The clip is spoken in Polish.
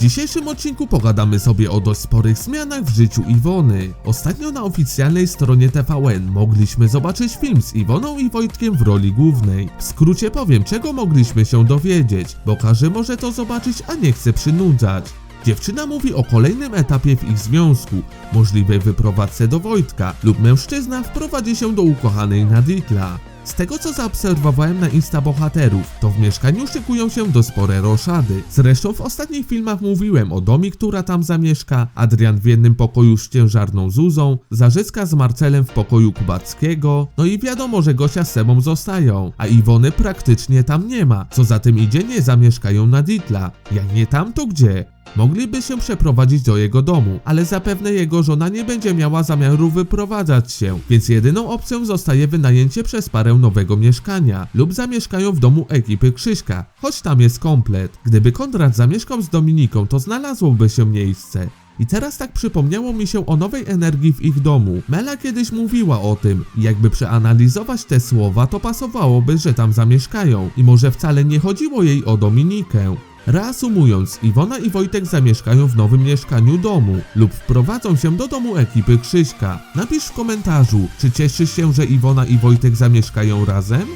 dzisiejszym odcinku pogadamy sobie o dość sporych zmianach w życiu Iwony. Ostatnio na oficjalnej stronie TVN mogliśmy zobaczyć film z Iwoną i Wojtkiem w roli głównej. W skrócie powiem, czego mogliśmy się dowiedzieć, bo każdy może to zobaczyć, a nie chce przynudzać. Dziewczyna mówi o kolejnym etapie w ich związku, możliwej wyprowadzce do Wojtka lub mężczyzna wprowadzi się do ukochanej Naditla. Z tego co zaobserwowałem na Insta bohaterów, to w mieszkaniu szykują się do spore roszady. Zresztą w ostatnich filmach mówiłem o Domi, która tam zamieszka, Adrian w jednym pokoju z ciężarną Zuzą, Zarzycka z Marcelem w pokoju Kubackiego, no i wiadomo, że Gosia z Sebą zostają, a Iwony praktycznie tam nie ma. Co za tym idzie, nie zamieszkają na Ditla. Jak nie tam, to gdzie? Mogliby się przeprowadzić do jego domu, ale zapewne jego żona nie będzie miała zamiaru wyprowadzać się, więc jedyną opcją zostaje wynajęcie przez parę nowego mieszkania lub zamieszkają w domu ekipy Krzyśka, choć tam jest komplet. Gdyby Konrad zamieszkał z Dominiką, to znalazłoby się miejsce. I teraz tak przypomniało mi się o nowej energii w ich domu. Mela kiedyś mówiła o tym i jakby przeanalizować te słowa, to pasowałoby, że tam zamieszkają i może wcale nie chodziło jej o Dominikę. Reasumując, Iwona i Wojtek zamieszkają w nowym mieszkaniu domu lub wprowadzą się do domu ekipy Krzyśka. Napisz w komentarzu, czy cieszysz się, że Iwona i Wojtek zamieszkają razem?